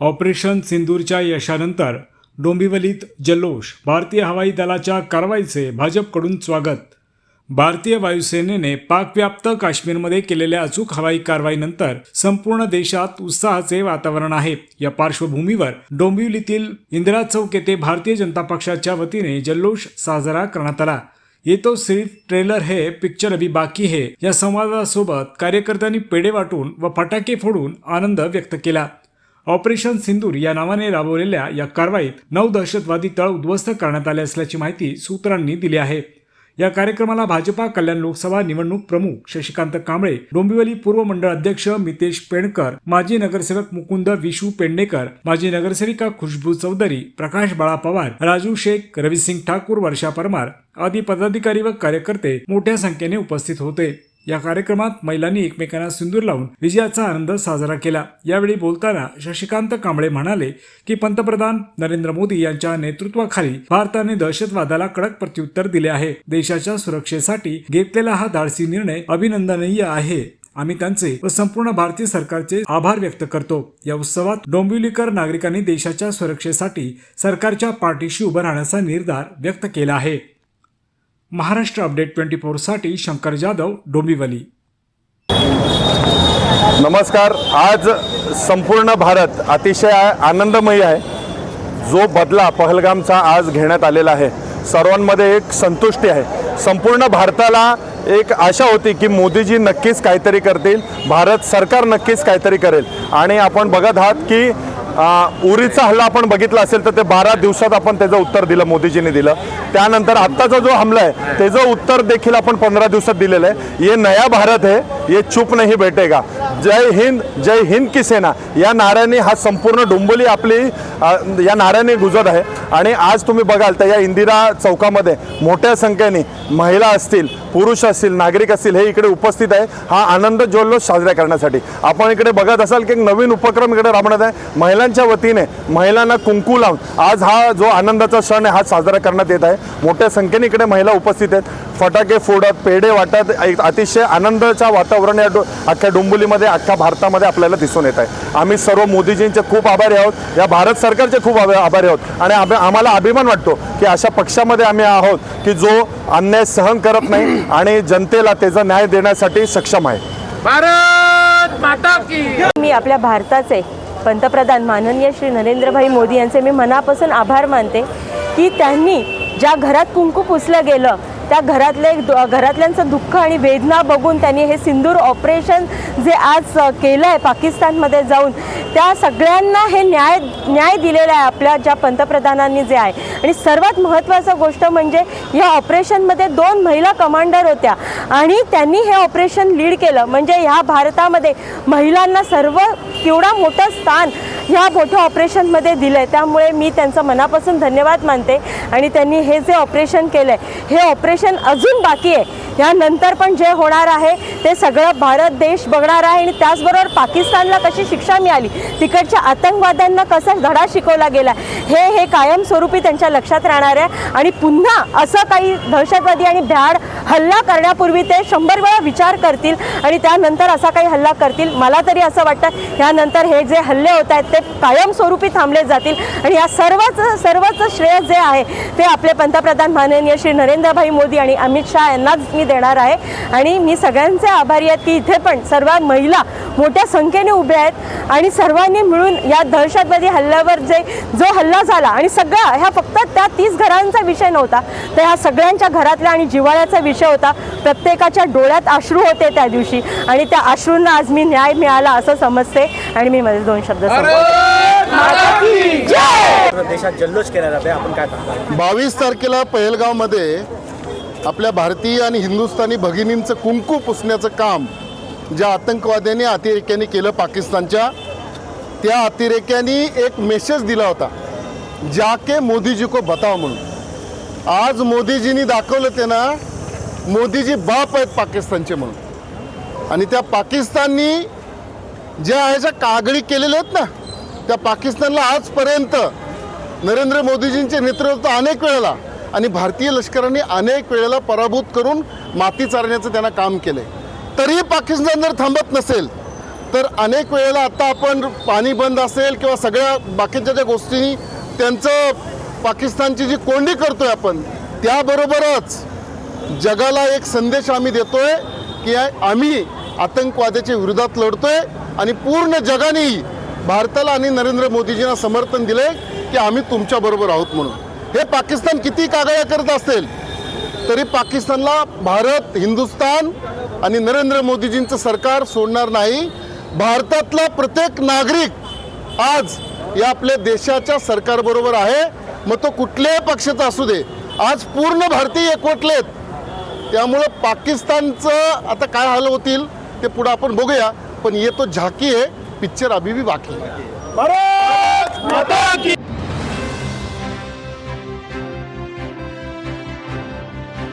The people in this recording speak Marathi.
ऑपरेशन सिंदूरच्या यशानंतर डोंबिवलीत जल्लोष. भारतीय हवाई दलाच्या कारवाईचे भाजपकडून स्वागत. भारतीय वायुसेनेने पाकव्याप्त काश्मीरमध्ये केलेल्या अचूक हवाई कारवाईनंतर संपूर्ण देशात उत्साहाचे वातावरण आहे. या पार्श्वभूमीवर डोंबिवलीतील इंदिरा चौक येथे भारतीय जनता पक्षाच्या वतीने जल्लोष साजरा करण्यात आला. ये तो सिर्फ ट्रेलर है पिक्चर अभी बाकी है. या संवादासोबत कार्यकर्त्यांनी पेढे वाटून व फटाके फोडून आनंद व्यक्त केला. ऑपरेशन सिंदूर या नावाने राबवलेल्या या कारवाईत नऊ दहशतवादी तळ उद्ध्वस्त करण्यात आले असल्याची माहिती सूत्रांनी दिली आहे. या कार्यक्रमाला भाजपा कल्याण लोकसभा निवडणूक प्रमुख शशिकांत कांबळे डोंबिवली पूर्व मंडळ अध्यक्ष मितेश पेणकर माजी नगरसेवक मुकुंद विशू पेडणेकर माजी नगरसेविका खुशबू चौधरी प्रकाश बाळा पवार राजू शेख रविसिंग ठाकूर वर्षा परमार आदी पदाधिकारी व कार्यकर्ते मोठ्या संख्येने उपस्थित होते. या कार्यक्रमात महिलांनी एकमेकांना सिंदूर लावून विजयाचा आनंद साजरा केला. यावेळी बोलताना शशिकांत कांबळे म्हणाले की पंतप्रधान नरेंद्र मोदी यांच्या नेतृत्वाखाली भारताने दहशतवादाला कडक प्रत्युत्तर दिले आहे. देशाच्या सुरक्षेसाठी घेतलेला हा धाडसी निर्णय अभिनंदनीय आहे. आम्ही त्यांचे व संपूर्ण भारतीय सरकारचे आभार व्यक्त करतो. या उत्सवात डोंबिवलीकर नागरिकांनी देशाच्या सुरक्षेसाठी सरकारच्या पाठीशी उभं राहण्याचा निर्धार व्यक्त केला आहे. महाराष्ट्र अपडेट ट्वेंटी फोरसाठी शंकर जाधव डोंबिवली. नमस्कार. आज संपूर्ण भारत अतिशय आनंदमयी आहे. जो बदला पहलगामचा आज घेण्यात आलेला आहे सर्वांमध्ये एक संतुष्टी आहे. संपूर्ण भारताला एक आशा होती की मोदीजी नक्कीच काहीतरी करतील भारत सरकार नक्कीच काहीतरी करेल. आणि आपण बघत आहात की उरीचा हल्ला आपण बघितला असेल तर ते बारा दिवसात आपण त्याचं उत्तर दिलं मोदीजींनी दिलं. त्यानंतर आत्ताचा जो हमला आहे त्याचं उत्तर देखील आपण पंधरा दिवसात दिलेलं आहे. ये नया भारत है ये चुप नाही बैठेगा. जय हिंद जय हिंद की सेना. या नाऱ्याने हा संपूर्ण डोंबोली आपली या नाऱ्याने गुजत आहे. आणि आज तुम्ही बघाल तर या इंदिरा चौकामध्ये मोठ्या संख्येने महिला असतील पुरुष असतील नागरिक असतील हे इकडे उपस्थित आहे. हा आनंद जल्लोष साजरा करण्यासाठी. आपण इकडे बघत असाल की एक नवीन उपक्रम इकडे राबवण्यात आहे. महिलांच्या वतीने महिलांना कुंकू लावून आज हा जो आनंदाचा सण आहे हा साजरा करण्यात येत आहे. मोठ्या संख्येने इकडे महिला उपस्थित आहेत. फटाके फोडत पेढे वाटत अतिशय आनंदाच्या वातावरण या डो अख्ख्या डोंबुलीमध्ये अख्ख्या भारतामध्ये आपल्याला दिसून येत आहे. आम्ही सर्व मोदीजींचे खूप आभारी आहोत. या भारत सरकारचे खूप आभा- आभारी आहोत. आणि आभ- आम्हाला अभिमान वाटतो की अशा पक्षामध्ये आम्ही आहोत की जो अन्याय सहन करत नाही आणि जनतेला त्याचा न्याय देण्यासाठी सक्षम आहे. भारत माता की मी आपल्या भारताचे पंतप्रधान माननीय श्री नरेंद्रभाई मोदी यांचे मी मनापासून आभार मानते की त्यांनी ज्या घरात कुंकू पुसलं गेलं त्या घरातले घरातल्यांचं दुःख आणि वेदना बघून त्यांनी हे सिंदूर ऑपरेशन जे आज केलं आहे पाकिस्तानमध्ये जाऊन त्या सगळ्यांना हे न्याय न्याय दिलेला आहे आपल्या ज्या पंतप्रधानांनी जे आहे. आणि सर्वात महत्त्वाचं गोष्ट म्हणजे या ऑपरेशनमध्ये दोन महिला कमांडर होत्या आणि त्यांनी हे ऑपरेशन लीड केलं. म्हणजे ह्या भारतामध्ये महिलांना सर्व केवढा मोठं स्थान ह्या मोठ्या ऑपरेशनमध्ये दिलं आहे त्यामुळे मी त्यांचं मनापासून धन्यवाद मानते. आणि त्यांनी हे जे ऑपरेशन केलं आहे हे ऑपरेशन अजून बाकी आहे. यानंतर पण जे होणार आहे ते सगळं भारत देश बघणार आहे आणि त्याचबरोबर पाकिस्तानला कशी शिक्षा मिळाली तिकडच्या आतंकवाद्यांना कसा धडा शिकवला गेला हे हे कायमस्वरूपी त्यांच्या लक्षात राहणार आहे. आणि पुन्हा असं काही दहशतवादी आणि भ्याड हल्ला करण्यापूर्वी ते शंभर वेळा विचार करतील आणि त्यानंतर असा काही हल्ला करतील. मला तरी असं वाटतं यानंतर हे जे हल्ले होत आहेत ते कायमस्वरूपी थांबले जातील. आणि या सर्वच सर्वच श्रेय जे आहे ते आपले पंतप्रधान माननीय श्री नरेंद्रभाई मोदी आणि अमित शहा यांनाच मी देणार आहे. आणि मी सगळ्यांचे आभारी आहेत की इथे पण सर्व महिला मोठ्या संख्येने उभ्या आहेत. आणि सर्वांनी मिळून या दहशतवादी हल्ल्यावर जे जो हल्ला झाला आणि सगळा ह्या फक्त त्या तीस घरांचा विषय नव्हता. तर ह्या सगळ्यांच्या घरातल्या आणि जिव्हाळ्याचा विषय होता. प्रत्येकाच्या डोळ्यात अश्रू होते त्या दिवशी. आणि त्या अश्रूंना आज मी न्याय मिळाला असं समजते. आणि मी माझे दोन शब्द. देशात जल्लोष केला जाते आपण काय बावीस तारखेला पहलगावमध्ये आपल्या भारतीय आणि हिंदुस्थानी भगिनींचं कुंकू पुसण्याचं काम ज्या आतंकवाद्यांनी अतिरेक्यांनी केलं पाकिस्तानच्या त्या अतिरेक्यांनी एक मेसेज दिला होता जाके मोदीजी को बताव म्हणून. आज मोदीजींनी दाखवलं त्यांना मोदीजी बाप आहेत पाकिस्तानचे म्हणून. आणि त्या पाकिस्ताननी ज्या ह्याच्या कागडी केलेल्या आहेत ना त्या पाकिस्तानला आजपर्यंत नरेंद्र मोदीजींचे नेतृत्व अनेक वेळेला आणि भारतीय लष्कराने अनेक वेळेला पराभूत करून माती चारण्याचं त्यांना काम केलं आहे तरीही पाकिस्तान जर थांबत नसेल तर अनेक वेळेला आता आपण पाणी बंद असेल किंवा सगळ्या बाकीच्या ज्या गोष्टींनी त्यांचं पाकिस्तानची जी कोंडी करतो आहे आपण त्याबरोबरच जगाला एक संदेश आम्ही देतो आहे की आम्ही आतंकवादाच्या विरोधात लढतो आहे आणि पूर्ण जगाने भारताला आणि नरेंद्र मोदीजींना समर्थन दिले की आम्ही तुमच्याबरोबर आहोत म्हणून. हे पाकिस्तान किती कागाळ्या करत असेल तरी पाकिस्तानला भारत हिंदुस्तान आणि नरेंद्र मोदीजींचं सरकार सोडणार नाही. भारतातला प्रत्येक नागरिक आज या आपल्या देशाच्या सरकारबरोबर आहे. मग तो कुठल्याही पक्षाचा असू दे आज पूर्ण भारतीय एकवटलेत त्यामुळं पाकिस्तानचं आता काय हाल होतील ते पुढं आपण बघूया. पण ये तो झाकी आहे पिक्चर अभी भी बाकी भारत माता की